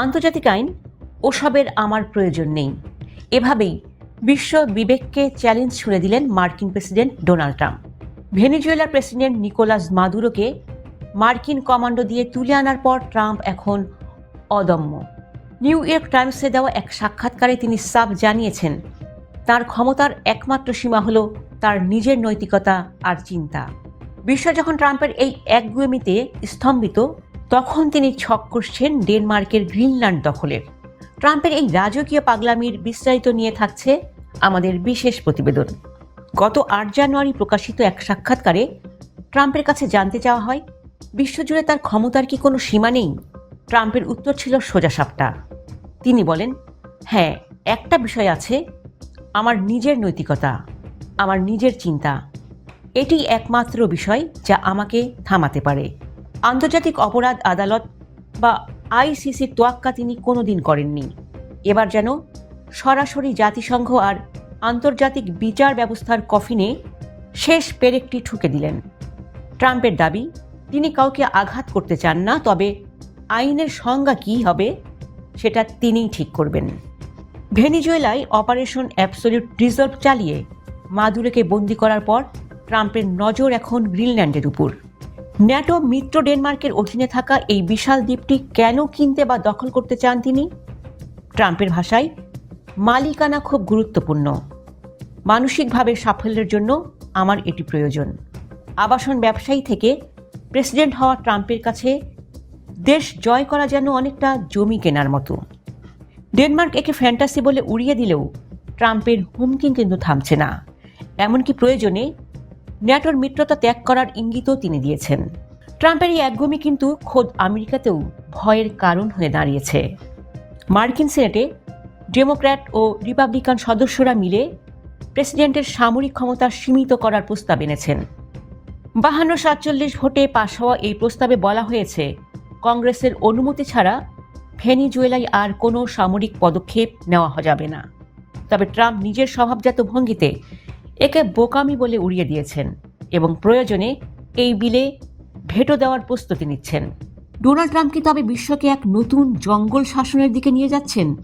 আন্তর্জাতিক আইন, ওসবের আমার প্রয়োজন নেই। এভাবেই বিশ্ব বিবেককে চ্যালেঞ্জ ছুড়ে দিলেন মার্কিন প্রেসিডেন্ট ডোনাল্ড ট্রাম্প। ভেনিজুয়েলার প্রেসিডেন্ট নিকোলাস মাদুরোকে মার্কিন কমান্ডো দিয়ে তুলে আনার পর ট্রাম্প এখন অদম্য। নিউ ইয়র্ক টাইমসে দেওয়া এক সাক্ষাৎকারে তিনি সাব জানিয়েছেন, তার ক্ষমতার একমাত্র সীমা হল তার নিজের নৈতিকতা আর চিন্তা। বিশ্ব যখন ট্রাম্পের এই একগুয়েমিতে স্তম্ভিত তখন তিনি ছক করছেন ডেনমার্কের গ্রিনল্যান্ড দখলের ট্রাম্পের এই রাজকীয় পাগলামির বিস্তারিত নিয়ে থাকছে আমাদের বিশেষ প্রতিবেদন। গত আট জানুয়ারি প্রকাশিত এক সাক্ষাৎকারে ট্রাম্পের কাছে জানতে চাওয়া হয়, বিশ্বজুড়ে তার ক্ষমতার কি কোনো সীমা নেই? ট্রাম্পের উত্তর ছিল সোজাসাপটা তিনি বলেন হ্যাঁ একটা বিষয় আছে, আমার নিজের নৈতিকতা, আমার নিজের চিন্তা। এটি একমাত্র বিষয় যা আমাকে থামাতে পারে। আন্তর্জাতিক অপরাধ আদালত বা আইসিসির তোয়াক্কা তিনি কোনোদিন করেননি। এবার যেন সরাসরি জাতিসংঘ আর আন্তর্জাতিক বিচার ব্যবস্থার কফিনে শেষ পেরেকটি ঠুকে দিলেন। ট্রাম্পের দাবি, তিনি কাউকে আঘাত করতে চান না, তবে আইনের সংজ্ঞা কী হবে, সেটা তিনিই ঠিক করবেন। ভেনিজুয়েলায় অপারেশন অ্যাবসলিউট রিজার্ভ চালিয়ে মাদুরেকে বন্দি করার পর ট্রাম্পের নজর এখন গ্রিনল্যান্ডের উপর। ন্যাটো মিত্র ডেনমার্কের অধীনে থাকা এই বিশাল দ্বীপটি কেন কিনতে বা দখল করতে চান তিনি? ট্রাম্পের ভাষায়, মালিকানা খুব গুরুত্বপূর্ণ। মানসিকভাবে সাফল্যের জন্য আমার এটি প্রয়োজন। আবাসন ব্যবসায়ী থেকে প্রেসিডেন্ট হওয়া ট্রাম্পের কাছে দেশ জয় করা যেন অনেকটা জমি কেনার মতো। ডেনমার্ক একে ফ্যান্টাসি বলে উড়িয়ে দিলেও ট্রাম্পের হুমকি কিন্তু থামছে না। এমনকি প্রয়োজনে ন্যাটোর মিত্রতা ত্যাগ করার ইঙ্গিতও তিনি দিয়েছেন। ট্রাম্পের এই একগমি কিন্তু খোদ আমেরিকাতেও ভয়ের কারণ হয়ে দাঁড়িয়েছে। মার্কিন সিনেটে ডেমোক্র্যাট ও রিপাবলিকান সদস্যরা মিলে প্রেসিডেন্টের সামরিক ক্ষমতা সীমিত করার প্রস্তাব এনেছেন। বাহান্ন সাতচল্লিশ ভোটে পাশ হওয়া এই প্রস্তাবে বলা হয়েছে, কংগ্রেসের অনুমতি ছাড়া ভেনিজুয়েলায় আর কোনো সামরিক পদক্ষেপ নেওয়া যাবে না। তবে ট্রাম্প নিজের স্বভাবজাত ভঙ্গিতে একে বোকামি বলে উড়িয়ে দিয়েছেন এবং প্রয়োজনে এই বিলে ভেটো দেওয়ার প্রস্তুতি নিচ্ছেন। ডোনাল্ড ট্রাম্প কি তবে বিশ্বকে এক নতুন জঙ্গল শাসনের দিকে নিয়ে যাচ্ছেন।